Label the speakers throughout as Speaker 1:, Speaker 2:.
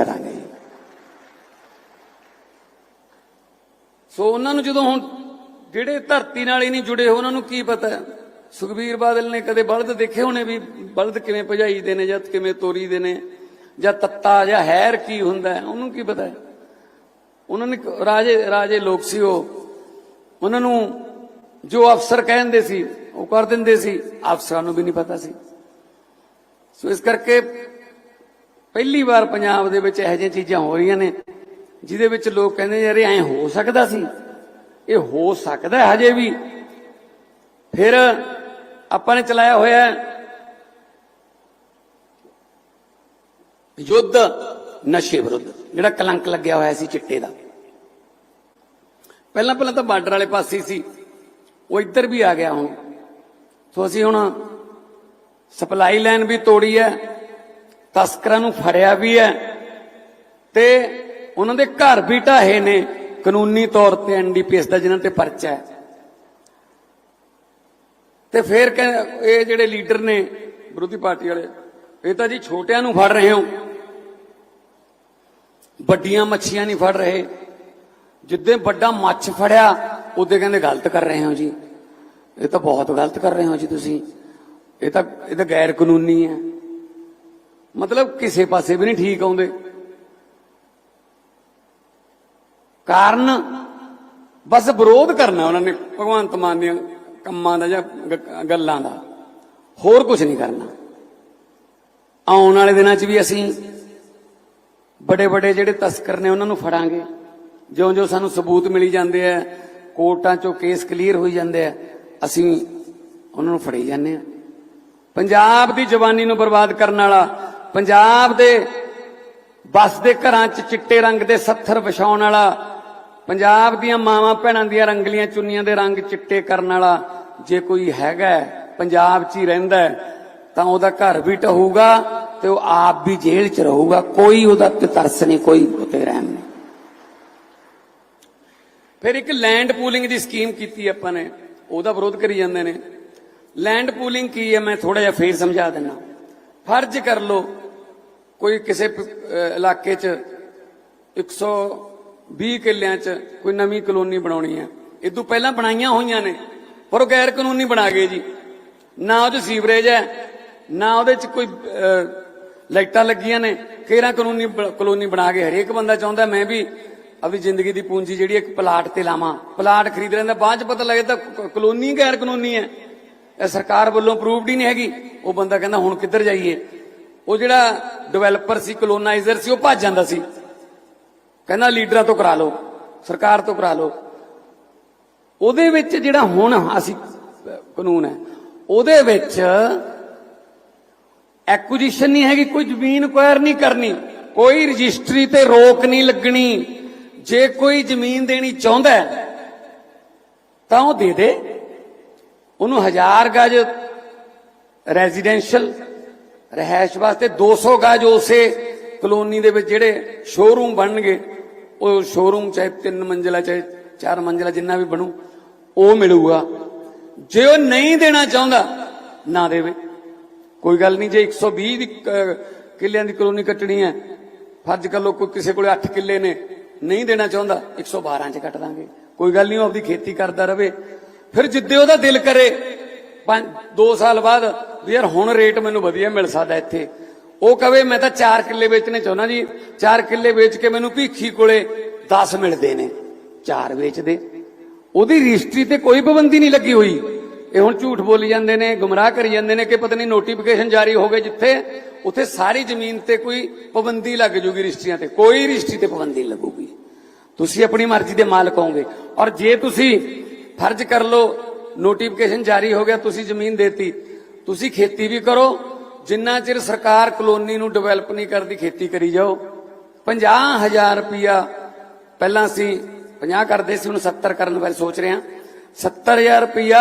Speaker 1: ਕਰਾਂਗੇ ਸੋ ਉਹਨਾਂ ਨੂੰ ਜਦੋਂ ਹੁਣ ਜਿਹੜੇ ਧਰਤੀ ਨਾਲ ਹੀ ਨਹੀਂ ਜੁੜੇ ਹੋ ਉਹਨਾਂ ਨੂੰ ਕੀ ਪਤਾ? ਸੁਖਬੀਰ ਬਾਦਲ ਨੇ ਕਦੇ ਬਲਦ ਦੇਖੇ ਹੋਣੇ ਵੀ ਬਲਦ ਕਿਵੇਂ ਭਜਾਈਦੇ ਨੇ ਜਾਂ ਕਿਵੇਂ ਤੋਰੀਦੇ ਨੇ? ਜਾਂ ਤੱਤਾ ਜਾਂ ਹੈਰ ਕੀ ਹੁੰਦਾ? ਉਹਨੂੰ ਕੀ ਪਤਾ? ਉਹਨਾਂ ਨੇ ਰਾਜੇ ਰਾਜੇ ਲੋਕ ਸੀ ਉਹ। ਉਹਨਾਂ ਨੂੰ ਜੋ ਅਫਸਰ ਕਹਿੰਦੇ ਸੀ, ਉਹ ਕਰ ਦਿੰਦੇ ਸੀ। ਅਫਸਰਾਂ ਨੂੰ ਵੀ ਨਹੀਂ ਪਤਾ ਸੀ। ਸੋ ਇਸ ਕਰਕੇ ਪਹਿਲੀ ਵਾਰ ਪੰਜਾਬ ਦੇ ਵਿੱਚ ਇਹੋ ਜਿਹੀਆਂ ਚੀਜ਼ਾਂ ਹੋ ਰਹੀਆਂ ਨੇ, ਜਿਹਦੇ ਵਿੱਚ ਲੋਕ ਕਹਿੰਦੇ ਯਾਰ ਇਹ ਐਂ ਹੋ ਸਕਦਾ ਸੀ। ਇਹ ਹੋ ਸਕਦਾ ਹਜੇ ਵੀ। ਫਿਰ ਆਪਾਂ ਨੇ ਚਲਾਇਆ ਹੋਇਆ ਯੁੱਧ, ਨਸ਼ੇ ਵਿਰੁੱਧ, ਜਿਹੜਾ ਕਲੰਕ ਲੱਗਿਆ ਹੋਇਆ ਸੀ ਚਿੱਟੇ ਦਾ। ਪਹਿਲਾਂ ਪਹਿਲਾਂ ਤਾਂ ਬਾਰਡਰ ਵਾਲੇ ਪਾਸੇ ਸੀ, ਉਹ ਇੱਧਰ ਵੀ ਆ ਗਿਆ ਹੁਣ। ਸੋ ਅਸੀਂ ਹੁਣ ਸਪਲਾਈ ਲਾਈਨ ਵੀ ਤੋੜੀ ਹੈ। ਤਸਕਰਾਂ ਨੂੰ ਫੜਿਆ ਵੀ ਹੈ ਤੇ ਉਹਨਾਂ ਦੇ ਘਰ ਵੀ ਢਾਹੇ ਨੇ ਕਾਨੂੰਨੀ ਤੌਰ ਤੇ ਐਨਡੀਪੀਐਸ ਦਾ, ਜਿਨ੍ਹਾਂ ਤੇ ਪਰਚਾ ਹੈ। ਤੇ ਫਿਰ ਕਹਿ- ਇਹ ਜਿਹੜੇ ਲੀਡਰ ਨੇ ਵਿਰੋਧੀ ਪਾਰਟੀ ਵਾਲੇ, ਇਹ ਤਾਂ ਜੀ ਛੋਟਿਆਂ ਨੂੰ ਫੜ ਰਹੇ ਹੋ। ਵੱਡੀਆਂ ਮੱਛੀਆਂ ਨਹੀਂ ਫੜ ਰਹੇ। ਜਿੱਦੇ ਵੱਡਾ ਮੱਛ ਫੜਿਆ, ਉਹਦੇ ਕਹਿੰਦੇ ਗਲਤ ਕਰ ਰਹੇ ਹੋ ਜੀ। ਇਹ ਤਾਂ ਬਹੁਤ ਗਲਤ ਕਰ ਰਹੇ ਹੋ ਜੀ ਤੁਸੀਂ। ਇਹ ਤਾਂ ਇਹ ਤਾਂ ਗੈਰ ਕਾਨੂੰਨੀ ਹੈ। ਮਤਲਬ ਕਿਸੇ ਪਾਸੇ ਵੀ ਨਹੀਂ ਠੀਕ ਆਉਂਦੇ। ਕਾਰਨ ਬਸ ਵਿਰੋਧ ਕਰਨਾ ਉਹਨਾਂ ਨੇ, ਭਗਵੰਤ ਮਾਨ ਦੀਆਂ ਕੰਮਾਂ ਦਾ ਜਾਂ ਗੱਲਾਂ ਦਾ। ਹੋਰ ਕੁਝ ਨਹੀਂ ਕਰਨਾ। ਆਉਣ ਵਾਲੇ ਦਿਨਾਂ 'ਚ ਵੀ ਅਸੀਂ ਬੜੇ ਬੜੇ ਜਿਹੜੇ ਤਸਕਰ ਨੇ ਉਹਨਾਂ ਨੂੰ ਫੜਾਂਗੇ। ਜਿਉਂ-ਜਿਉਂ ਸਾਨੂੰ ਸਬੂਤ ਮਿਲੀ ਜਾਂਦੇ ਆ, ਕੋਰਟਾਂ 'ਚੋਂ ਕੇਸ ਕਲੀਅਰ ਹੋਈ ਜਾਂਦੇ ਆ, ਅਸੀਂ ਉਹਨਾਂ ਨੂੰ ਫੜੇ ਜਾਂਦੇ ਆ। ਪੰਜਾਬ ਦੀ ਜਵਾਨੀ ਨੂੰ ਬਰਬਾਦ ਕਰਨ ਵਾਲਾ ਪੰਜਾਬ ਦੇ ਬਸ ਦੇ ਘਰਾਂ 'ਚ ਚਿੱਟੇ ਰੰਗ ਦੇ ਸੱਥਰ ਵਿਛਾਉਣ ਵਾਲਾ, ਪੰਜਾਬ ਦੀਆਂ ਮਾਵਾਂ ਭੈਣਾਂ ਦੀਆਂ ਰੰਗਲੀਆਂ ਚੁੰਨੀਆਂ ਦੇ ਰੰਗ ਚਿੱਟੇ ਕਰਨ ਵਾਲਾ ਜੇ ਕੋਈ ਹੈਗਾ ਪੰਜਾਬ 'ਚ ਹੀ ਰਹਿੰਦਾ ਤਾਂ ਉਹਦਾ ਘਰ ਵੀ ਟਹੂਗਾ ਤੇ ਉਹ ਆਪ ਵੀ ਜੇਲ੍ਹ 'ਚ ਰਹੂਗਾ। ਕੋਈ ਉਹਦਾ ਤੇ ਤਰਸ ਨਹੀਂ, ਕੋਈ ਉਤੇ ਰਹਿਮ ਨਹੀਂ। ਫਿਰ ਇੱਕ ਲੈਂਡ ਪੂਲਿੰਗ ਦੀ ਸਕੀਮ ਕੀਤੀ ਆਪਾਂ ਨੇ, ਉਹਦਾ ਵਿਰੋਧ ਕਰੀ ਜਾਂਦੇ ਨੇ। ਲੈਂਡ ਪੂਲਿੰਗ ਕੀ ਹੈ? ਮੈਂ ਥੋੜਾ ਜਿਹਾ ਫੇਰ ਸਮਝਾ ਦਿੰਦਾ। ਫਰਜ਼ ਕਰ ਲਓ ਕੋਈ ਕਿਸੇ ਪ- ਅਹ, ਇਲਾਕੇ 'ਚ 120 ਕਿੱਲਿਆਂ 'ਚ ਕੋਈ ਨਵੀਂ ਕਲੋਨੀ ਬਣਾਉਣੀ ਹੈ। ਇਹ ਤੋਂ ਪਹਿਲਾਂ ਬਣਾਈਆਂ ਹੋਈਆਂ ਨੇ, ਪਰ ਉਹ ਗੈਰ ਕਾਨੂੰਨੀ ਬਣਾ ਗਏ ਜੀ। ਨਾ ਉਹ 'ਚ ਸੀਵਰੇਜ ਹੈ, ਨਾ ਉਹਦੇ 'ਚ ਕੋਈ ਲਾਈਟਾਂ ਲੱਗੀਆਂ ਨੇ, ਕਿਹੜਾ ਕਾਨੂੰਨੀ ਕਲੋਨੀ ਬਣਾ ਕੇ ਹਰੇਕ ਬੰਦਾ ਚਾਹੁੰਦਾ, ਮੈਂ ਵੀ ਆਪਣੀ ਜ਼ਿੰਦਗੀ ਦੀ ਪੂੰਜੀ ਜਿਹੜੀ ਇੱਕ ਪਲਾਟ ਤੇ ਲਾਵਾਂ। ਪਲਾਟ ਖਰੀਦ ਲੈਂਦਾ, ਬਾਅਦ ਚ ਪਤਾ ਲੱਗਦਾ ਕ- ਕਲੋਨੀ ਗੈਰ ਕਾਨੂੰਨੀ ਹੈ। ਇਹ ਸਰਕਾਰ ਵੱਲੋਂ ਅਪਰੂਵਡ ਹੀ ਨਹੀਂ ਹੈਗੀ। ਉਹ ਬੰਦਾ ਕਹਿੰਦਾ, ਹੁਣ ਕਿੱਧਰ ਜਾਈਏ? ਉਹ ਜਿਹੜਾ ਡਿਵੈਲਪਰ ਸੀ ਕਲੋਨਾਈਜ਼ਰ ਸੀ, ਉਹ ਭੱਜ ਜਾਂਦਾ ਸੀ। ਕਹਿੰਦਾ ਲੀਡਰਾਂ ਤੋਂ ਕਰਾ ਲਓ, ਸਰਕਾਰ ਤੋਂ ਕਰਾ ਲਓ। ਉਹਦੇ ਵਿੱਚ ਜਿਹੜਾ ਹੁਣ ਅਸੀਂ, ਕਾਨੂੰਨ ਹੈ, ਉਹਦੇ ਵਿੱਚ ਐਕੁਜੀਸ਼ਨ ਨਹੀਂ ਹੈਗੀ, ਕੋਈ ਜ਼ਮੀਨ ਕੁਆਇਰ ਨਹੀਂ ਕਰਨੀ, ਕੋਈ ਰਜਿਸਟਰੀ ਤੇ ਰੋਕ ਨਹੀਂ ਲੱਗਣੀ। ਜੇ ਕੋਈ ਜ਼ਮੀਨ ਦੇਣੀ ਚਾਹੁੰਦਾ ਤਾਂ ਉਹ ਦੇ ਦੇ। ਉਹਨੂੰ ਹਜ਼ਾਰ ਗਜ ਰੈਜ਼ੀਡੈਂਸ਼ੀਅਲ ਰਹਿائش ਵਾਸਤੇ 200 ਗਾਜ ਉਸੇ ਕਲੋਨੀ ਦੇ ਵਿੱਚ ਜਿਹੜੇ ਸ਼ੋਰੂਮ ਬਣਨਗੇ, ਉਹ ਸ਼ੋਰੂਮ ਚਾਹੇ ਤਿੰਨ ਮੰਜ਼ਲਾ, ਚਾਹੇ ਚਾਰ ਮੰਜ਼ਲਾ ਜਿੰਨਾ ਵੀ ਬਣੂ, ਉਹ ਮਿਲੂਗਾ। ਜੇ ਉਹ ਨਹੀਂ ਦੇਣਾ ਚਾਹੁੰਦਾ, ਨਾ ਦੇਵੇ। ਕੋਈ ਗੱਲ ਨਹੀਂ, ਜੇ 120 ਦੀ ਕਿੱਲਿਆਂ ਦੀ ਕਲੋਨੀ ਕੱਟਣੀ ਹੈ, ਫਰਜ਼ ਕਰ ਲੋ ਕੋਈ ਕਿਸੇ ਕੋਲੇ 8 ਕਿੱਲੇ ਨੇ, ਨਹੀਂ ਦੇਣਾ ਚਾਹੁੰਦਾ 112 ਚ ਕੱਟ ਦਾਂਗੇ। ਕੋਈ ਗੱਲ ਨਹੀਂ, ਉਹ ਆਪਦੀ ਖੇਤੀ ਕਰਦਾ ਰਹੇ ਫਿਰ ਜਿੱਦੇ ਉਹਦਾ ਦਿਲ ਕਰੇ 2 ਸਾਲ ਬਾਅਦ ਵੀ ਯਾਰ ਹੁਣ ਰੇਟ ਮੈਨੂੰ ਵਧੀਆ ਮਿਲ ਸਕਦਾ ਇੱਥੇ। ਉਹ ਕਵੇ, ਮੈਂ ਤਾਂ 4 ਕਿੱਲੇ ਵੇਚਣੇ ਚਾਹੁੰਦਾ ਜੀ। 4 ਕਿੱਲੇ ਵੇਚ ਕੇ ਮੈਨੂੰ ਭੀਖੀ ਕੋਲੇ 10 ਮਿਲਦੇ ਨੇ। 4 ਵੇਚਦੇ। ਉਹਦੀ ਰਜਿਸਟਰੀ ਤੇ ਕੋਈ ਪਾਬੰਦੀ ਨਹੀਂ ਲੱਗੀ ਹੋਈ। ਇਹ ਹੁਣ ਝੂਠ ਬੋਲੀ ਜਾਂਦੇ ਨੇ, ਗੁੰਮਰਾਹ ਕਰੀ ਜਾਂਦੇ ਨੇ ਕਿ ਪਤਾ ਨਹੀਂ ਨੋਟੀਫਿਕੇਸ਼ਨ ਜਾਰੀ ਹੋ ਗਏ ਜਿੱਥੇ, ਉੱਥੇ ਸਾਰੀ ਜ਼ਮੀਨ ਤੇ ਕੋਈ ਪਾਬੰਦੀ ਲੱਗ ਜੂਗੀ ਰਜਿਸਟਰੀਆਂ ਤੇ। ਕੋਈ ਰਜਿਸਟਰੀ ਤੇ ਪਾਬੰਦੀ ਲੱਗੂਗੀ। ਤੁਸੀਂ ਆਪਣੀ ਮਰਜ਼ੀ ਦੇ ਮਾਲਕ ਹੋਗੇ ਔਰ ਜੇ ਤੁਸੀਂ ਫਰਜ਼ ਕਰ ਲਓ ਨੋਟੀਫਿਕੇਸ਼ਨ ਜਾਰੀ ਹੋ ਗਿਆ, ਤੁਸੀਂ ਜ਼ਮੀਨ ਦੇਤੀ ਤੁਸੀਂ ਖੇਤੀ ਵੀ ਕਰੋ, ਜਿੰਨਾ ਚਿਰ ਸਰਕਾਰ ਕਲੋਨੀ ਨੂੰ ਡਿਵੈਲਪ ਨਹੀਂ ਕਰਦੀ, ਖੇਤੀ ਕਰੀ ਜਾਓ। 50000 ਰੁਪਇਆ ਪਹਿਲਾਂ ਅਸੀਂ 50 ਕਰਦੇ ਸੀ, ਹੁਣ 70 ਕਰਨ ਬਾਰੇ ਸੋਚ ਰਹੇ ਹਾਂ। 70000 ਰੁਪਇਆ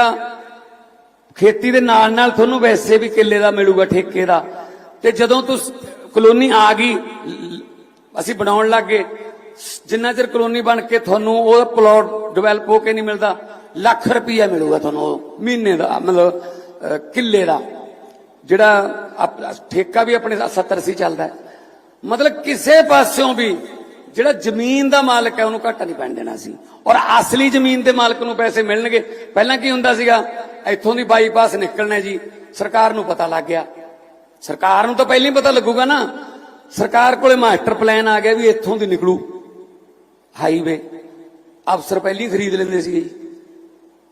Speaker 1: ਖੇਤੀ ਦੇ ਨਾਲ ਨਾਲ ਤੁਹਾਨੂੰ ਵੈਸੇ ਵੀ ਕਿੱਲੇ ਦਾ ਮਿਲੂਗਾ, ਠੇਕੇ ਦਾ। ਤੇ ਜਦੋਂ ਤੁਸੀਂ, ਕਲੋਨੀ ਆ ਗਈ, ਅਸੀਂ ਬਣਾਉਣ ਲੱਗੇ ਜਿੰਨਾ ਚਿਰ ਕਲੋਨੀ ਬਣ ਕੇ ਤੁਹਾਨੂੰ ਉਹ ਪਲਾਟ ਡਿਵੈਲਪ ਹੋ ਕੇ ਨਹੀਂ ਮਿਲਦਾ, ਲੱਖ ਰੁਪਈਆ ਮਿਲੂਗਾ ਤੁਹਾਨੂੰ ਉਹ ਮਹੀਨੇ ਦਾ, ਮਤਲਬ ਕਿੱਲੇ ਦਾ, ਜਿਹੜਾ ਆਪ- ਠੇਕਾ ਵੀ ਆਪਣੇ 70 ਸੀ ਚੱਲਦਾ ਹੈ। ਮਤਲਬ ਕਿਸੇ ਪਾਸਿਓਂ ਵੀ ਜਿਹੜਾ ਜ਼ਮੀਨ ਦਾ ਮਾਲਕ ਹੈ, ਉਹਨੂੰ ਘਾਟਾ ਨਹੀਂ ਪੈਣ ਦੇਣਾ ਸੀ। ਔਰ ਅਸਲੀ ਜ਼ਮੀਨ ਦੇ ਮਾਲਕ ਨੂੰ ਪੈਸੇ ਮਿਲਣਗੇ। ਪਹਿਲਾਂ ਕੀ ਹੁੰਦਾ ਸੀਗਾ? ਇੱਥੋਂ ਦੀ ਬਾਈਪਾਸ ਨਿਕਲਣਾ ਜੀ। ਸਰਕਾਰ ਨੂੰ ਪਤਾ ਲੱਗ ਗਿਆ। ਸਰਕਾਰ ਨੂੰ ਤਾਂ ਪਹਿਲਾਂ ਹੀ ਪਤਾ ਲੱਗੂਗਾ ਨਾ। ਸਰਕਾਰ ਕੋਲੇ ਮਾਸਟਰ ਪਲਾਨ ਆ ਗਿਆ ਵੀ ਇੱਥੋਂ ਦੀ ਨਿਕਲੂ। ਹਾਈਵੇ। ਅਫਸਰ ਪਹਿਲਾਂ ਹੀ ਖਰੀਦ ਲੈਂਦੇ ਸੀ ਜੀ।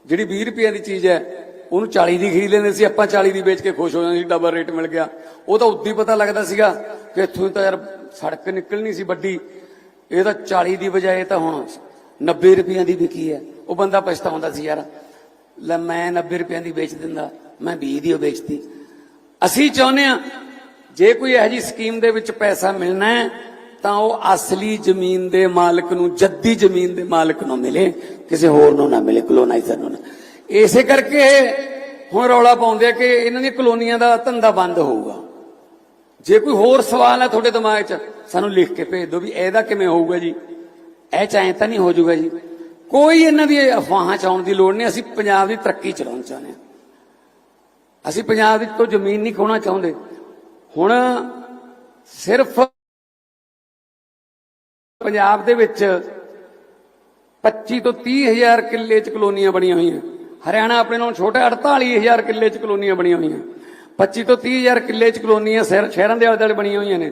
Speaker 1: ਜਿਹੜੀ 20 ਰੁਪਏ ਦੀ ਚੀਜ਼ ਹੈ ਉਹਨੂੰ 40 ਦੀ ਖਰੀਦ ਲੈਂਦੇ ਸੀ, ਆਪਾਂ 40 ਦੀ ਵੇਚ ਕੇ ਖੁਸ਼ ਹੋ ਜਾਂਦੇ ਸੀ ਡਬਲ ਰੇਟ ਮਿਲ ਗਿਆ। ਉਹ ਤਾਂ ਉਦੋਂ ਹੀ ਪਤਾ ਲੱਗਦਾ ਸੀਗਾ ਕਿ ਇੱਥੋਂ ਤਾਂ ਯਾਰ ਸੜਕ ਨਿਕਲਣੀ ਸੀ ਵੱਡੀ। ਇਹ ਤਾਂ 40 ਦੀ ਬਜਾਏ ਤਾਂ ਹੁਣ 90 ਰੁਪਈਆਂ ਦੀ ਵਿਕੀ ਹੈ। ਉਹ ਬੰਦਾ ਪਛਤਾਉਂਦਾ ਸੀ, ਯਾਰ, ਲੈ ਮੈਂ 90 ਰੁਪਈਆਂ ਦੀ ਵੇਚ ਦਿੰਦਾ, ਮੈਂ 20 ਦੀ ਉਹ ਵੇਚਦੀ ਅਸੀਂ ਚਾਹੁੰਦੇ ਆ ਜੇ ਕੋਈ ਇਹੋ ਜੀ ਸਕੀਮ ਦੇ ਵਿੱਚ ਪੈਸਾ ਮਿਲਣਾ ਹੈ, ਤਾਂ ਉਹ ਅਸਲੀ ਜ਼ਮੀਨ ਦੇ ਮਾਲਕ ਨੂੰ, ਜੱਦੀ ਜ਼ਮੀਨ ਦੇ ਮਾਲਕ ਨੂੰ ਮਿਲੇ, ਕਿਸੇ ਹੋਰ ਨੂੰ ਨਾ ਮਿਲੇ ਕਲੋਨਾਈਜ਼ਰ ਨੂੰ ਨਾ। ਇਸੇ ਕਰਕੇ ਹੁਣ ਰੌਲਾ ਪਾਉਂਦੇ ਆ ਕਿ ਇਹਨਾਂ ਦੀਆਂ ਕਲੋਨੀਆਂ ਦਾ ਧੰਦਾ ਬੰਦ ਹੋਊਗਾ। ਜੇ ਕੋਈ ਹੋਰ ਸਵਾਲ ਹੈ ਤੁਹਾਡੇ ਦਿਮਾਗ 'ਚ, ਸਾਨੂੰ ਲਿਖ ਕੇ ਭੇਜ ਦਿਓ ਵੀ ਇਹਦਾ ਕਿਵੇਂ ਹੋਊਗਾ ਜੀ। ਇਹ ਚਾਹੇ ਤਾਂ ਨਹੀਂ ਹੋ ਜਾਊਗਾ ਜੀ। ਕੋਈ ਇਹਨਾਂ ਦੀ ਅਫਵਾਹਾਂ ਚ ਆਉਣ ਦੀ ਲੋੜ ਨਹੀਂ, ਅਸੀਂ ਪੰਜਾਬ ਦੀ ਤਰੱਕੀ ਚਲਾਉਣਾ ਚਾਹੁੰਦੇ ਹਾਂ। ਅਸੀਂ ਪੰਜਾਬ ਵਿੱਚ ਤੋਂ ਜ਼ਮੀਨ ਨਹੀਂ ਖੋਣਾ ਚਾਹੁੰਦੇ। ਹੁਣ ਸਿਰਫ ਪੰਜਾਬ ਦੇ ਵਿੱਚ 25 ਤੋਂ 30 ਹਜ਼ਾਰ ਕਿੱਲੇ ਚ ਕਲੋਨੀਆਂ ਬਣੀਆਂ ਹੋਈਆਂ। ਹਰਿਆਣਾ ਆਪਣੇ ਨਾਲੋਂ ਛੋਟਾ 48 ਹਜ਼ਾਰ ਕਿੱਲੇ ਚ ਕਲੋਨੀਆਂ ਬਣੀਆਂ ਹੋਈਆਂ। 25 ਤੋਂ 30 ਹਜ਼ਾਰ ਕਿੱਲੇ ਚ ਕਲੋਨੀਆਂ ਸ਼ਹਿਰਾਂ ਦੇ ਆਲੇ ਦੁਆਲੇ ਬਣੀਆਂ ਹੋਈਆਂ ਨੇ।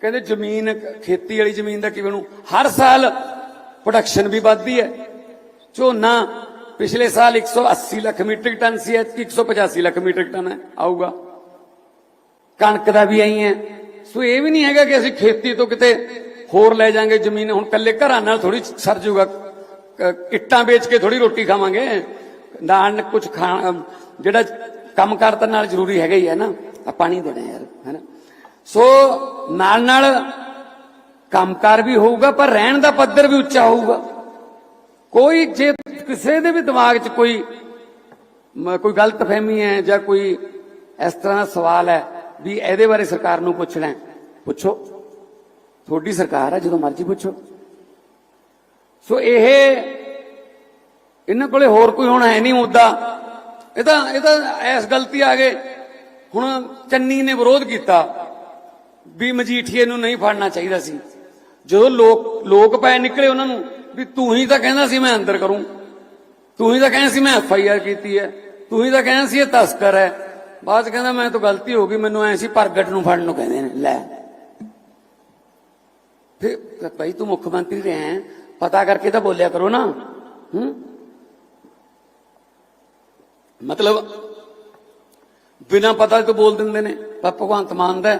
Speaker 1: ਕਹਿੰਦੇ ਜ਼ਮੀਨ, ਖੇਤੀ ਵਾਲੀ ਜ਼ਮੀਨ ਦਾ ਕੀ ਬਣੂ? ਹਰ ਸਾਲ ਪ੍ਰੋਡਕਸ਼ਨ ਵੀ ਵੱਧਦੀ ਹੈ। ਝੋਨਾ ਪਿਛਲੇ ਸਾਲ 180 ਲੱਖ ਮੀਟ੍ਰਿਕ ਟਨ ਸੀ, ਐਤਕੀ 185 ਲੱਖ ਮੀਟ੍ਰਿਕ ਟਨ ਹੈ, ਆਊਗਾ। ਕਣਕ ਦਾ ਵੀ ਆਈ ਹੈ। ਸੋ ਇਹ ਵੀ ਨਹੀਂ ਹੈਗਾ ਕਿ ਅਸੀਂ ਖੇਤੀ ਤੋਂ ਕਿਤੇ ਹੋਰ ਲੈ ਜਾਾਂਗੇ ਜ਼ਮੀਨ। ਹੁਣ ਕੱਲੇ ਘਰਾਂ ਨਾਲ ਥੋੜੀ ਸਰ ਜਾਊਗਾ ਇੱਟਾਂ ਵੇਚ ਕੇ ਥੋੜੀ ਰੋਟੀ ਖਾਵਾਂਗੇ। ਨਾਲ ਕੁਝ ਖਾ ਜਿਹੜਾ ਕੰਮ ਕਰਤਾ ਨਾਲ ਜ਼ਰੂਰੀ ਹੈਗਾ ਹੀ ਹੈ ਨਾ ਆ ਪਾਣੀ ਦੇਣਾ ਯਾਰ, ਹੈਨਾ? ਸੋ ਨਾਲ ਨਾਲ ਕੰਮਕਾਰ ਵੀ ਹੋਊਗਾ, ਪਰ ਰਹਿਣ ਦਾ ਪੱਧਰ ਵੀ ਉੱਚਾ ਹੋਊਗਾ। ਕੋਈ ਜੇ ਕਿਸੇ ਦੇ ਵੀ ਦਿਮਾਗ 'ਚ ਕੋਈ, ਮ- ਕੋਈ ਗਲਤਫਹਿਮੀ ਹੈ ਜਾਂ ਕੋਈ ਇਸ ਤਰ੍ਹਾਂ ਦਾ ਸਵਾਲ ਹੈ ਵੀ ਇਹਦੇ ਬਾਰੇ ਸਰਕਾਰ ਨੂੰ ਪੁੱਛਣਾ ਹੈ, ਪੁੱਛੋ। ਤੁਹਾਡੀ ਸਰਕਾਰ ਹੈ ਜਦੋਂ ਮਰਜ਼ੀ ਪੁੱਛੋ। ਸੋ ਇਹ ਇਹਨਾਂ ਕੋਲੇ ਹੋਰ ਕੋਈ ਹੁਣ ਹੈ ਨਹੀਂ ਮੁੱਦਾ। ਇਹ ਤਾਂ ਇਹ ਤਾਂ ਐਸ ਗਲਤੀ ਆ ਗਏ। ਹੁਣ ਚੰਨੀ ਨੇ ਵਿਰੋਧ ਕੀਤਾ ਵੀ ਮਜੀਠੀਏ ਨੂੰ ਨਹੀਂ ਫੜਨਾ ਚਾਹੀਦਾ ਸੀ। ਜਦੋਂ ਲੋਕ ਲੋਕ ਪੈ ਨਿਕਲੇ ਉਹਨਾਂ ਨੂੰ ਵੀ ਤੂੰ ਹੀ ਤਾਂ ਕਹਿੰਦਾ ਸੀ ਮੈਂ ਅੰਦਰ ਕਰੂੰ। ਤੂੰ ਹੀ ਤਾਂ ਕਹਿੰਦਾ ਸੀ ਮੈਂ ਐਫ ਆਈ ਆਰ ਕੀਤੀ ਹੈ। ਤੂੰ ਹੀ ਤਾਂ ਕਹਿੰਦਾ ਸੀ ਇਹ ਤਸਕਰ ਹੈ। ਬਾਅਦ 'ਚ ਕਹਿੰਦਾ ਮੈਂ ਤਾਂ ਗਲਤੀ ਹੋ ਗਈ, ਮੈਨੂੰ ਐ ਸੀ ਪ੍ਰਗਟ ਨੂੰ ਫੜਨ ਨੂੰ ਕਹਿੰਦੇ ਨੇ, ਲੈ। ਫਿਰ, ਭਾਈ ਤੂੰ ਮੁੱਖ ਮੰਤਰੀ ਰਿਹਾ ਹੈ, ਪਤਾ ਕਰਕੇ ਤਾਂ ਬੋਲਿਆ ਕਰੋ ਨਾ। ਹੂੰ? ਮਤਲਬ ਬਿਨਾ ਪਤਾ ਤੋਂ ਬੋਲ ਦਿੰਦੇ ਨੇ, ਪਰ ਭਗਵੰਤ ਮਾਨ ਦਾ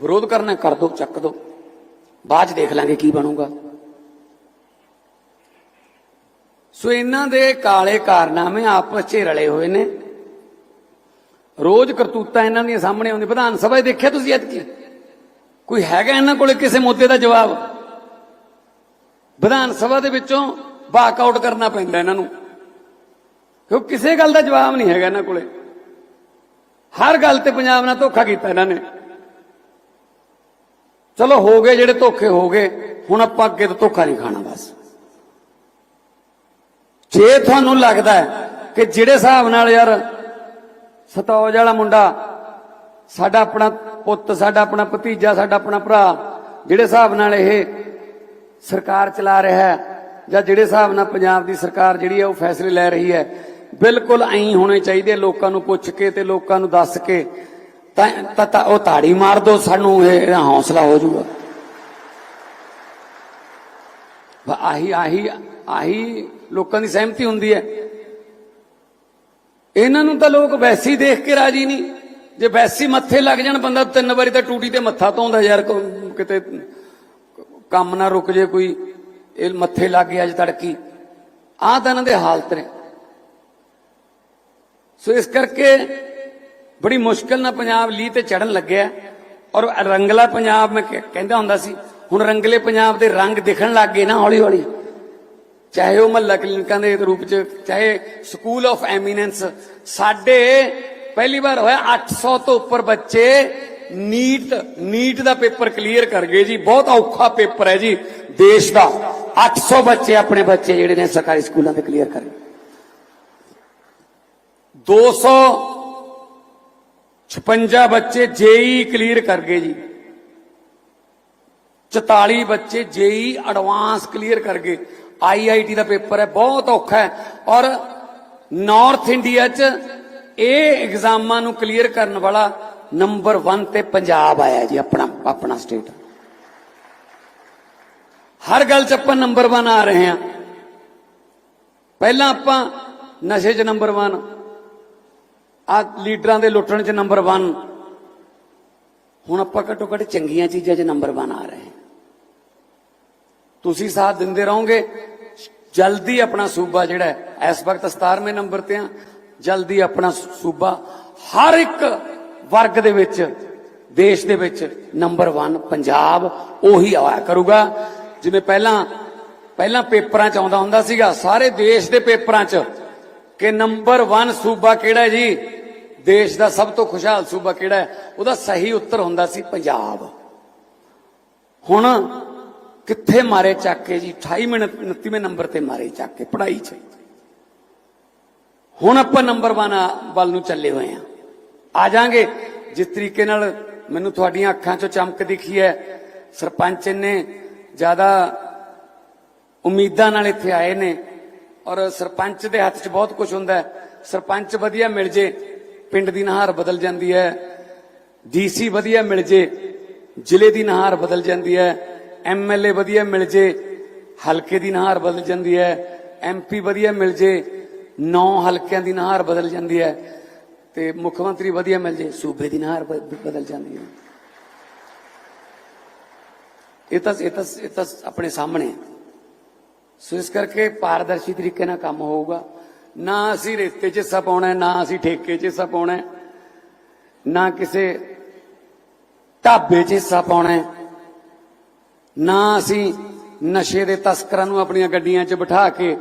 Speaker 1: ਵਿਰੋਧ ਕਰਨਾ ਕਰ ਦੋ, ਚੱਕ ਦੋ। ਬਾਅਦ ਚ ਦੇਖ ਲਾਂਗੇ ਕੀ ਬਣੂਗਾ। ਸੋ ਇਹਨਾਂ ਦੇ ਕਾਲੇ ਕਾਰਨਾਮੇ ਆਪਸ 'ਚ ਰਲੇ ਹੋਏ ਨੇ। ਰੋਜ਼ ਕਰਤੂਤਾਂ ਇਹਨਾਂ ਦੀਆਂ ਸਾਹਮਣੇ ਆਉਂਦੀ ਵਿਧਾਨ ਸਭਾ 'ਚ ਦੇਖਿਆ ਤੁਸੀਂ ਐਤਕੀ ਕੋਈ ਹੈਗਾ ਇਹਨਾਂ ਕੋਲੇ ਕਿਸੇ ਮੁੱਦੇ ਦਾ ਜਵਾਬ? ਵਿਧਾਨ ਸਭਾ ਦੇ ਵਿੱਚੋਂ ਵਾਕ ਆਊਟ ਕਰਨਾ ਪੈਂਦਾ ਇਹਨਾਂ ਨੂੰ। ਕਿਉਂ ਕਿਸੇ ਗੱਲ ਦਾ ਜਵਾਬ ਨਹੀਂ ਹੈਗਾ ਇਹਨਾਂ ਕੋਲੇ? ਹਰ ਗੱਲ ਤੇ ਪੰਜਾਬ ਨਾਲ ਧੋਖਾ ਕੀਤਾ ਇਹਨਾਂ ਨੇ। ਚਲੋ ਹੋ ਗਏ ਜਿਹੜੇ ਧੋਖੇ ਹੋ ਗਏ, ਹੁਣ ਆਪਾਂ ਅੱਗੇ ਤੋਂ ਧੋਖਾ ਨਹੀਂ ਖਾਣਾ ਬਸ। ਜੇ ਤੁਹਾਨੂੰ ਲੱਗਦਾ ਕਿ ਜਿਹੜੇ ਹਿਸਾਬ ਨਾਲ ਯਾਰ ਸਤੌਜ ਵਾਲਾ ਮੁੰਡਾ, ਸਾਡਾ ਆਪਣਾ ਪੁੱਤ, ਸਾਡਾ ਆਪਣਾ ਭਤੀਜਾ, ਸਾਡਾ ਆਪਣਾ ਭਰਾ, ਜਿਹੜੇ ਹਿਸਾਬ ਨਾਲ ਇਹ ਸਰਕਾਰ ਚਲਾ ਰਿਹਾ ਹੈ ਜਾਂ ਜਿਹੜੇ ਹਿਸਾਬ ਨਾਲ ਪੰਜਾਬ ਦੀ ਸਰਕਾਰ ਜਿਹੜੀ ਹੈ ਉਹ ਫੈਸਲੇ ਲੈ ਰਹੀ ਹੈ ਬਿਲਕੁਲ ਐਂ ਹੋਣੇ ਚਾਹੀਦੇ ਲੋਕਾਂ ਨੂੰ ਪੁੱਛ ਕੇ ਤੇ ਲੋਕਾਂ ਨੂੰ ਦੱਸ ਕੇ। ਤਾਂ, ਤਾਂ- ਉਹ ਤਾੜੀ ਮਾਰ ਦੋ ਸਾਨੂੰ, ਇਹ ਹੌਸਲਾ ਹੋ ਜਾਊਗਾ। ਆਹੀ ਆਹੀ ਆਹੀ ਲੋਕਾਂ ਦੀ ਸਹਿਮਤੀ ਹੁੰਦੀ ਹੈ। ਇਹਨਾਂ ਨੂੰ ਤਾਂ ਲੋਕ ਵੈਸੀ ਦੇਖ ਕੇ ਰਾਜੀ ਨਹੀਂ। ਜੇ ਵੈਸੀ ਮੱਥੇ ਲੱਗ ਜਾਣ ਬੰਦਾ, ਤਿੰਨ ਵਾਰੀ ਤਾਂ ਟੂਟੀ ਤੇ ਮੱਥਾ ਧੋਂਦਾ ਯਾਰ ਕਿਤੇ ਕੰਮ ਨਾ ਰੁਕ ਜੇ ਕੋਈ, ਇਹ ਮੱਥੇ ਲੱਗ ਗਿਆ ਅੱਜ ਤੜਕੀ। ਆਹ ਤਾਂ ਇਹਨਾਂ ਦੇ ਹਾਲਤ ਨੇ। ਸੋ ਇਸ ਕਰਕੇ ਬੜੀ ਮੁਸ਼ਕਲ ਨਾਲ ਪੰਜਾਬ ਲੀ ਤੇ ਚੜਨ ਲੱਗਿਆ ਔਰ ਰੰਗਲਾ ਪੰਜਾਬ ਮੈਂ ਕਹਿੰਦਾ ਹੁੰਦਾ ਸੀ, ਹੁਣ ਰੰਗਲੇ ਪੰਜਾਬ ਦੇ ਰੰਗ ਦਿਖਣ ਲੱਗ ਗਏ ਨਾ ਹੌਲੀ ਹੌਲੀ ਚਾਹੇ ਉਹ ਮਹੱਲਾ ਕਲੀਨਿਕਾਂ ਦੇ ਰੂਪ ਚ, ਚਾਹੇ ਸਕੂਲ ਆਫ ਐਮੀਨੈਂਸ, ਸਾਡੇ ਪਹਿਲੀ ਵਾਰ ਹੋਇਆ 800 ਤੋਂ ਉੱਪਰ ਬੱਚੇ ਨੀਟ ਨੀਟ ਦਾ ਪੇਪਰ ਕਲੀਅਰ ਕਰ ਗਏ ਜੀ। ਬਹੁਤ ਔਖਾ ਪੇਪਰ ਹੈ ਜੀ ਦੇਸ਼ ਦਾ। 800 ਬੱਚੇ ਆਪਣੇ ਬੱਚੇ ਜਿਹੜੇ ਨੇ ਸਰਕਾਰੀ ਸਕੂਲਾਂ ਦੇ ਕਲੀਅਰ ਕਰ ਗਏ। 256 ਬੱਚੇ ਜੇਈ ਕਲੀਅਰ ਕਰ ਗਏ ਜੀ। 44 ਬੱਚੇ ਜੇਈ ਐਡਵਾਂਸ ਕਲੀਅਰ ਕਰ ਗਏ। ਆਈਆਈਟੀ ਦਾ ਪੇਪਰ ਹੈ, ਬਹੁਤ ਔਖਾ ਹੈ। ਔਰ ਨਾਰਥ ਇੰਡੀਆ 'ਚ ਇਹ ਐਗਜ਼ਾਮਾਂ ਨੂੰ ਕਲੀਅਰ ਕਰਨ ਵਾਲਾ ਨੰਬਰ 1 ਤੇ ਪੰਜਾਬ ਆਇਆ ਜੀ, ਆਪਣਾ ਆਪਣਾ ਸਟੇਟ। ਹਰ ਗੱਲ 'ਚ ਆਪਾਂ ਨੰਬਰ 1 ਆ ਰਹੇ ਹਾਂ। ਪਹਿਲਾਂ ਆਪਾਂ ਨਸ਼ੇ 'ਚ ਨੰਬਰ 1 ਆ ਲੀਡਰਾਂ ਦੇ ਲੁੱਟਣ 'ਚ ਨੰਬਰ 1 ਹੁਣ ਆਪਾਂ ਘੱਟੋ ਘੱਟ ਚੰਗੀਆਂ ਚੀਜ਼ਾਂ 'ਚ ਨੰਬਰ 1 ਆ ਰਹੇ ਹਾਂ। ਤੁਸੀਂ ਸਾਥ ਦਿੰਦੇ ਰਹੋਗੇ। ਜਲਦੀ ਆਪਣਾ ਸੂਬਾ ਜਿਹੜਾ ਇਸ ਵਕਤ 17ਵੇਂ ਨੰਬਰ ਤੇ ਆ ਜਲਦੀ ਆਪਣਾ ਸੂਬਾ ਹਰ ਇੱਕ ਵਰਗ ਦੇ ਵਿੱਚ, ਦੇਸ਼ ਦੇ ਵਿੱਚ ਨੰਬਰ 1 ਪੰਜਾਬ ਉਹੀ ਆਇਆ ਕਰੂਗਾ। ਜਿਵੇਂ ਪਹਿਲਾਂ ਪਹਿਲਾਂ ਪੇਪਰਾਂ 'ਚ ਆਉਂਦਾ ਹੁੰਦਾ ਸੀਗਾ, ਸਾਰੇ ਦੇਸ਼ ਦੇ ਪੇਪਰਾਂ 'ਚ ਕਿ ਨੰਬਰ 1 ਸੂਬਾ ਕਿਹੜਾ ਜੀ? ਦੇਸ਼ ਦਾ ਸਭ ਤੋਂ ਖੁਸ਼ਹਾਲ ਸੂਬਾ ਕਿਹੜਾ ਹੈ? ਉਹਦਾ ਸਹੀ ਉੱਤਰ ਹੁੰਦਾ ਸੀ ਪੰਜਾਬ। ਹੁਣ ਕਿੱਥੇ ਮਾਰੇ ਚੱਕ ਕੇ ਜੀ? 28 ਮਿੰਟ 29ਵੇਂ ਨੰਬਰ ਤੇ ਮਾਰੇ ਚੱਕ ਕੇ, ਪੜ੍ਹਾਈ 'ਚ। ਹੁਣ ਆਪਾਂ ਨੰਬਰ 1 ਵੱਲ ਨੂੰ ਚੱਲੇ ਹੋਏ ਆ। ਆ ਜਾਾਂਗੇ। ਜਿਸ ਤਰੀਕੇ ਨਾਲ ਮੈਨੂੰ ਤੁਹਾਡੀਆਂ ਅੱਖਾਂ 'ਚੋਂ ਚਮਕ ਦਿਖੀ ਹੈ, ਸਰਪੰਚ ਨੇ ਜ਼ਿਆਦਾ ਉਮੀਦਾਂ ਨਾਲ ਇੱਥੇ ਆਏ ਨੇ ਔਰ ਸਰਪੰਚ ਦੇ ਹੱਥ 'ਚ ਬਹੁਤ ਕੁਝ ਹੁੰਦਾ ਸਰਪੰਚ ਵਧੀਆ ਮਿਲ ਜੇ। ਪਿੰਡ ਦੀ ਨਹਾਰ ਬਦਲ ਜਾਂਦੀ ਹੈ, ਡੀਸੀ ਵਧੀਆ ਮਿਲ ਜੇ, ਜ਼ਿਲ੍ਹੇ ਦੀ ਨਹਾਰ ਬਦਲ ਜਾਂਦੀ ਹੈ, ਐਮਐਲਏ ਵਧੀਆ ਮਿਲ ਜੇ, ਹਲਕੇ ਦੀ ਨਹਾਰ ਬਦਲ ਜਾਂਦੀ ਹੈ, ਐਮਪੀ ਵਧੀਆ ਮਿਲ ਜੇ, ਨੌ ਹਲਕਿਆਂ ਦੀ ਨਹਾਰ ਬਦਲ ਜਾਂਦੀ ਹੈ ਤੇ ਮੁੱਖ ਮੰਤਰੀ ਵਧੀਆ ਮਿਲ ਜੇ, ਸੂਬੇ ਦੀ ਨਹਾਰ ਬ- ਬਦਲ ਜਾਂਦੀ ਹੈ। ਇਹ ਤਾਂ ਇਹ ਤਾਂ ਇਹ ਤਾਂ ਆਪਣੇ ਸਾਹਮਣੇ ਸੋ ਇਸ ਕਰਕੇ ਪਾਰਦਰਸ਼ੀ ਤਰੀਕੇ ਨਾਲ ਕੰਮ ਹੋਊਗਾ। ਨਾ ਅਸੀਂ ਰੇਤੇ 'ਚ ਹਿੱਸਾ ਪਾਉਣਾ ਨਾ ਅਸੀਂ ਠੇਕੇ 'ਚ ਹਿੱਸਾ ਪਾਉਣਾ ਨਾ ਕਿਸੇ ਢਾਬੇ 'ਚ ਹਿੱਸਾ ਪਾਉਣਾ ਨਾ ਅਸੀਂ ਨਸ਼ੇ ਦੇ ਤਸਕਰਾਂ ਨੂੰ ਆਪਣੀਆਂ ਗੱਡੀਆਂ 'ਚ ਬਿਠਾ ਕੇ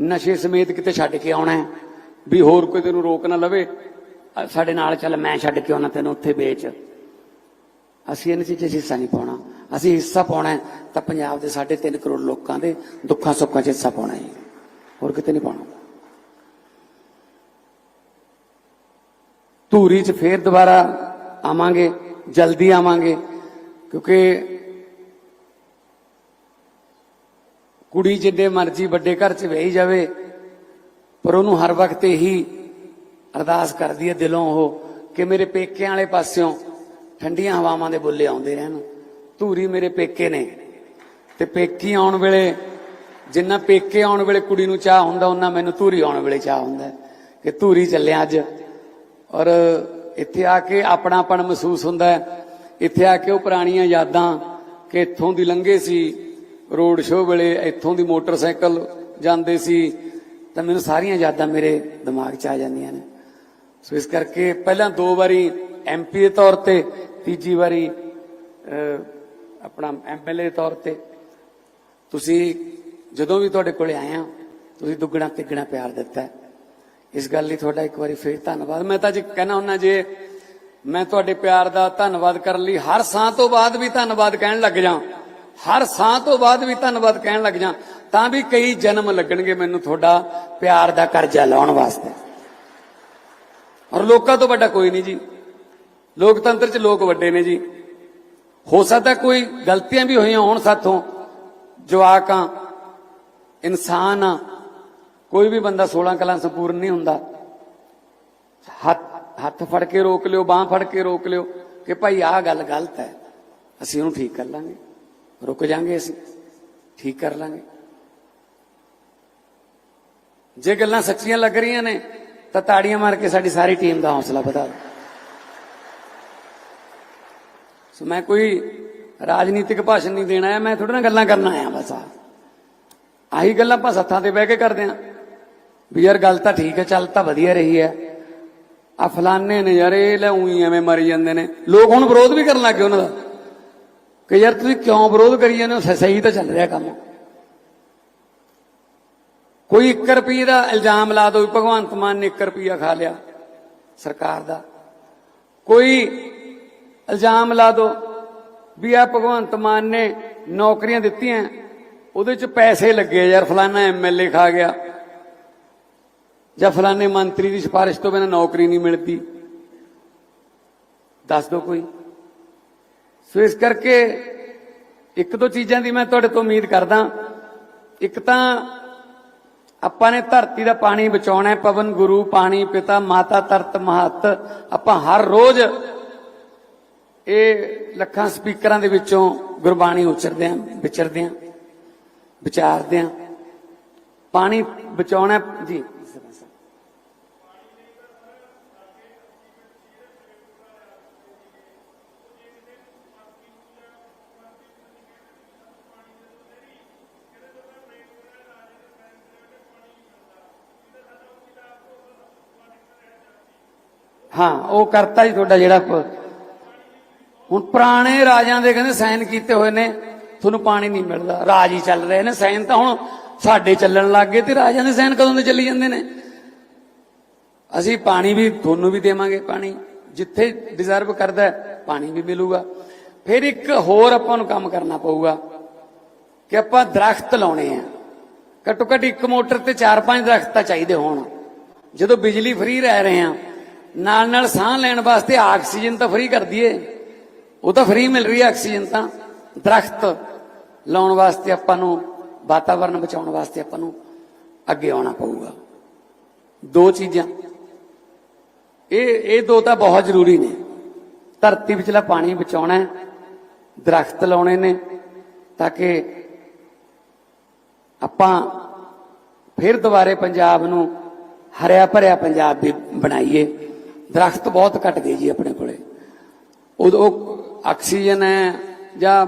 Speaker 1: ਨਸ਼ੇ ਸਮੇਤ ਕਿਤੇ ਛੱਡ ਕੇ ਆਉਣਾ ਵੀ ਹੋਰ ਕੋਈ ਤੈਨੂੰ ਰੋਕ ਨਾ ਲਵੇ। ਸਾਡੇ ਨਾਲ ਚੱਲ, ਮੈਂ ਛੱਡ ਕੇ ਆਉਣਾ ਤੈਨੂੰ ਉੱਥੇ ਵੇਚ। ਅਸੀਂ ਇਹਨਾਂ ਚੀਜ਼ਾਂ 'ਚ ਹਿੱਸਾ ਨਹੀਂ ਪਾਉਣਾ। ਅਸੀਂ ਹਿੱਸਾ ਪਾਉਣਾ ਤਾਂ ਪੰਜਾਬ ਦੇ 3.5 ਕਰੋੜ ਲੋਕਾਂ ਦੇ ਦੁੱਖਾਂ ਸੁੱਖਾਂ 'ਚ ਹਿੱਸਾ ਪਾਉਣਾ ਹੈ। ਹੋਰ ਕਿਤੇ ਨਹੀਂ ਪਾਉਣਾ। ਧੂਰੀ 'ਚ ਫੇਰ ਦੁਬਾਰਾ ਆਵਾਂਗੇ, ਜਲਦੀ ਆਵਾਂਗੇ, ਕਿਉਂਕਿ ਕੁੜੀ ਜਿੱਦੇ ਮਰਜ਼ੀ ਵੱਡੇ ਘਰ 'ਚ ਵਹੀ ਜਾਵੇ, ਪਰ ਉਹਨੂੰ ਹਰ ਵਕਤ ਇਹੀ ਅਰਦਾਸ ਕਰਦੀ ਹੈ ਦਿਲੋਂ ਉਹ, ਕਿ ਮੇਰੇ ਪੇਕਿਆਂ ਵਾਲੇ ਪਾਸਿਓਂ ਠੰਡੀਆਂ ਹਵਾਵਾਂ ਦੇ ਬੁੱਲੇ ਆਉਂਦੇ ਰਹਿਣ। ਧੂਰੀ ਮੇਰੇ ਪੇਕੇ ਨੇ, ਤੇ ਪੇਕੀ ਆਉਣ ਵੇਲੇ, ਜਿੰਨਾ ਪੇਕੇ ਆਉਣ ਵੇਲੇ ਕੁੜੀ ਨੂੰ ਚਾਹ ਹੁੰਦਾ ਉਹਨਾਂ ਮੈਨੂੰ ਧੂਰੀ ਆਉਣ ਵੇਲੇ ਚਾਹ ਹੁੰਦਾ ਕਿ ਧੂਰੀ ਚੱਲਿਆ ਅੱਜ। ਔਰ ਇੱਥੇ ਆ ਕੇ ਆਪਣਾਪਣ ਮਹਿਸੂਸ ਹੁੰਦਾ ਹੈ। ਇੱਥੇ ਆ ਕੇ ਉਹ ਪੁਰਾਣੀਆਂ ਯਾਦਾਂ ਕਿ ਇੱਥੋਂ ਦੀ ਲੰਘੇ ਸੀ ਰੋਡ ਸ਼ੋਅ ਵੇਲੇ ਇੱਥੋਂ ਦੀ ਮੋਟਰਸਾਈਕਲ ਜਾਂਦੇ ਸੀ ਤਾਂ ਮੈਨੂੰ ਸਾਰੀਆਂ ਯਾਦਾਂ ਮੇਰੇ ਦਿਮਾਗ 'ਚ ਆ ਜਾਂਦੀਆਂ ਨੇ। ਸੋ ਇਸ ਕਰਕੇ ਪਹਿਲਾਂ ਦੋ ਵਾਰੀ ਐਮਪੀ ਦੇ ਤੌਰ ਤੇ ਤੀਜੀ ਵਾਰੀ ਅਹ, ਆਪਣਾ ਐਮਐਲਏ ਦੇ ਤੌਰ ਤੇ। ਤੁਸੀਂ ਜਦੋਂ ਵੀ ਤੁਹਾਡੇ ਕੋਲੇ ਆਇਆ ਤੁਸੀਂ ਦੁੱਗਣਾ ਤਿੱਗਣਾ ਪਿਆਰ ਦਿੱਤਾ ਇਸ ਗੱਲ ਲਈ ਤੁਹਾਡਾ ਇੱਕ ਵਾਰੀ ਫੇਰ ਧੰਨਵਾਦ। ਮੈਂ ਤਾਂ ਜੀ ਕਹਿਣਾ ਹੁੰਨਾ ਜੇ ਮੈਂ ਤੁਹਾਡੇ ਪਿਆਰ ਦਾ ਧੰਨਵਾਦ ਕਰਨ ਲਈ ਹਰ ਸਾਹ ਤੋਂ ਬਾਅਦ ਵੀ ਧੰਨਵਾਦ ਕਹਿਣ ਲੱਗ ਜਾਂ, ਹਰ ਸਾਹ ਤੋਂ ਬਾਅਦ ਵੀ ਧੰਨਵਾਦ ਕਹਿਣ ਲੱਗ ਜਾ, ਤਾਂ ਵੀ ਕਈ ਜਨਮ ਲੱਗਣਗੇ ਮੈਨੂੰ ਤੁਹਾਡਾ ਪਿਆਰ ਦਾ ਕਰਜ਼ਾ ਲਾਉਣ ਵਾਸਤੇ। ਔਰ ਲੋਕਾਂ ਤੋਂ ਵੱਡਾ ਕੋਈ ਨਹੀਂ ਜੀ। ਲੋਕਤੰਤਰ 'ਚ ਲੋਕ ਵੱਡੇ ਨੇ ਜੀ। ਹੋ ਸਕਦਾ ਕੋਈ ਗਲਤੀਆਂ ਵੀ ਹੋਈਆਂ ਹੋਣ ਸਾਥੋਂ ਜਵਾਕ ਆ, ਇਨਸਾਨ ਆ ਕੋਈ ਵੀ ਬੰਦਾ 16 ਕਲਾਂ ਸੰਪੂਰਨ ਨਹੀਂ ਹੁੰਦਾ। ਹੱਥ ਹੱਥ ਫੜ ਕੇ ਰੋਕ ਲਿਓ, ਬਾਹ ਫੜ ਕੇ ਰੋਕ ਲਿਓ ਕਿ ਭਾਈ ਆਹ ਗੱਲ ਗਲਤ ਹੈ। ਅਸੀਂ ਉਹਨੂੰ ਠੀਕ ਕਰ ਲਾਂਗੇ। ਰੁਕ ਜਾਾਂਗੇ ਅਸੀਂ। ਠੀਕ ਕਰ ਲਾਂਗੇ। ਜੇ ਗੱਲਾਂ ਸੱਚੀਆਂ ਲੱਗ ਰਹੀਆਂ ਨੇ, ਤਾਂ ਤਾੜੀਆਂ ਮਾਰ ਕੇ ਸਾਡੀ ਸਾਰੀ ਟੀਮ ਦਾ ਹੌਸਲਾ ਵਧਾ ਦਿਓ। ਸੋ ਮੈਂ ਕੋਈ ਰਾਜਨੀਤਿਕ ਭਾਸ਼ਣ ਨਹੀਂ ਦੇਣਾ ਹੈ ਮੈਂ ਥੋੜਾ ਨਾ ਗੱਲਾਂ ਕਰਨ ਆਇਆ ਬਸ ਆ ਆਹੀ ਗੱਲਾਂ ਆਪਾਂ ਸੱਥਾਂ ਤੇ ਬਹਿ ਕੇ ਕਰਦੇ ਆਂ। ਵੀ ਯਾਰ ਗੱਲ ਤਾਂ ਠੀਕ ਹੈ, ਚੱਲ ਤਾਂ ਵਧੀਆ ਰਹੀ ਹੈ। ਆ ਫਲਾਨੇ ਨੇ ਯਾਰ ਇਹ ਲੈ ਉਹੀ ਐਵੇਂ ਮਰੀ ਜਾਂਦੇ ਨੇ। ਲੋਕ ਹੁਣ ਵਿਰੋਧ ਵੀ ਕਰਨ ਲੱਗੇ ਉਹਨਾਂ ਦਾ। ਕਿ ਯਾਰ ਤੁਸੀਂ ਕਿਉਂ ਵਿਰੋਧ ਕਰੀ ਜਾਂਦੇ ਹੋ? ਸਹੀ ਤਾਂ ਚੱਲ ਰਿਹਾ ਕੰਮ। ਕੋਈ 1 ਰੁਪਏ ਦਾ ਇਲਜ਼ਾਮ ਲਾ ਦੋ ਵੀ ਭਗਵੰਤ ਮਾਨ ਨੇ 1 ਰੁਪਿਆ ਖਾ ਲਿਆ ਸਰਕਾਰ ਦਾ। ਕੋਈ ਇਲਜ਼ਾਮ ਲਾ ਦੋ ਵੀ ਆ ਭਗਵੰਤ ਮਾਨ ਨੇ ਨੌਕਰੀਆਂ ਦਿੱਤੀਆਂ, ਉਹਦੇ ਚ ਪੈਸੇ ਲੱਗੇ ਯਾਰ ਫਲਾਨਾ ਐਮਐਲਏ ਖਾ ਗਿਆ। ਜਾਂ ਫਲਾਨੇ ਮੰਤਰੀ ਦੀ ਸਿਫਾਰਿਸ਼ ਤੋਂ ਬਿਨਾਂ ਨੌਕਰੀ ਨਹੀਂ ਮਿਲਦੀ। ਦੱਸ ਦੋ ਕੋਈ। ਸੋ ਇਸ ਕਰਕੇ ਇੱਕ ਦੋ ਚੀਜ਼ਾਂ ਦੀ ਮੈਂ ਤੁਹਾਡੇ ਤੋਂ ਉਮੀਦ ਕਰਦਾ। ਇੱਕ ਤਾਂ ਆਪਾਂ ਨੇ ਧਰਤੀ ਦਾ ਪਾਣੀ ਬਚਾਉਣਾ ਹੈ। ਪਵਨ, ਗੁਰੂ, ਪਾਣੀ, ਪਿਤਾ, ਮਾਤਾ, ਤਰਤ, ਮਹਤ। ਆਪਾਂ ਹਰ ਰੋਜ਼ ਇਹ ਲੱਖਾਂ ਸਪੀਕਰਾਂ ਦੇ ਵਿੱਚੋਂ ਗੁਰਬਾਣੀ ਉਚਰਦੇ ਆਂ ਵਿਚਰਦੇ ਆਂ ਵਿਚਾਰਦੇ ਆਂ ਪਾਣੀ ਬਚਾਉਣਾ ਜੀ। ਹਾਂ, ਉਹ ਕਰਤਾ ਹੀ ਤੁਹਾਡਾ ਜਿਹੜਾ ਹੁਣ ਪੁਰਾਣੇ ਰਾਜਾਂ ਦੇ ਕਹਿੰਦੇ ਸਾਈਨ ਕੀਤੇ ਹੋਏ ਨੇ, ਤੁਹਾਨੂੰ ਪਾਣੀ ਨਹੀਂ ਮਿਲਦਾ। ਰਾਜ ਹੀ ਚੱਲ ਰਹੇ ਨੇ, ਸਾਈਨ ਤਾਂ ਹੁਣ ਸਾਡੇ ਚੱਲਣ ਲੱਗ ਗਏ ਤੇ ਰਾਜਾਂ ਦੇ ਸਾਈਨ ਕਦੋਂ ਦੇ ਚੱਲੀ ਜਾਂਦੇ ਨੇ? ਅਸੀਂ ਪਾਣੀ ਵੀ, ਤੁਹਾਨੂੰ ਵੀ ਦੇਵਾਂਗੇ ਪਾਣੀ। ਜਿੱਥੇ ਡਿਜ਼ਰਵ ਕਰਦਾ ਪਾਣੀ ਵੀ ਮਿਲੂਗਾ। ਫਿਰ ਇੱਕ ਹੋਰ ਆਪਾਂ ਨੂੰ ਕੰਮ ਕਰਨਾ ਪਊਗਾ ਕਿ ਆਪਾਂ ਦਰਖਤ ਲਾਉਣੇ ਆ। ਘੱਟੋ ਘੱਟ ਇੱਕ ਮੋਟਰ ਤੇ 4-5 ਦਰਖਤ ਤਾਂ ਚਾਹੀਦੇ ਹੋਣ। ਜਦੋਂ ਬਿਜਲੀ ਫ੍ਰੀ ਰਹਿ ਰਹੇ ਆ ਨਾਲ ਨਾਲ ਸਾਹ ਲੈਣ ਵਾਸਤੇ ਆਕਸੀਜਨ ਤਾਂ ਫ੍ਰੀ ਕਰ ਦਈਏ। ਉਹ ਤਾਂ ਫ੍ਰੀ ਮਿਲ ਰਹੀ ਹੈ ਆਕਸੀਜਨ ਤਾਂ। ਦਰਖਤ ਲਾਉਣ ਵਾਸਤੇ ਆਪਾਂ ਨੂੰ ਵਾਤਾਵਰਣ ਬਚਾਉਣ ਵਾਸਤੇ ਆਪਾਂ ਨੂੰ ਅੱਗੇ ਆਉਣਾ ਪਊਗਾ। ਦੋ ਚੀਜ਼ਾਂ। ਇਹ ਇਹ ਦੋ ਤਾਂ ਬਹੁਤ ਜ਼ਰੂਰੀ ਨੇ। ਧਰਤੀ ਵਿਚਲਾ ਪਾਣੀ ਬਚਾਉਣਾ ਹੈ, ਦਰਖਤ ਲਾਉਣੇ ਨੇ, ਤਾਂ ਕਿ ਆਪਾਂ ਫਿਰ ਦੁਬਾਰੇ ਪੰਜਾਬ ਨੂੰ ਹਰਿਆ ਭਰਿਆ ਪੰਜਾਬ ਵੀ ਬਣਾਈਏ। ਦਰਖਤ ਬਹੁਤ ਘਟ ਗਏ ਜੀ ਆਪਣੇ ਕੋਲੇ। ਉਦੋਂ ਆਕਸੀਜਨ ਹੈ ਜਾਂ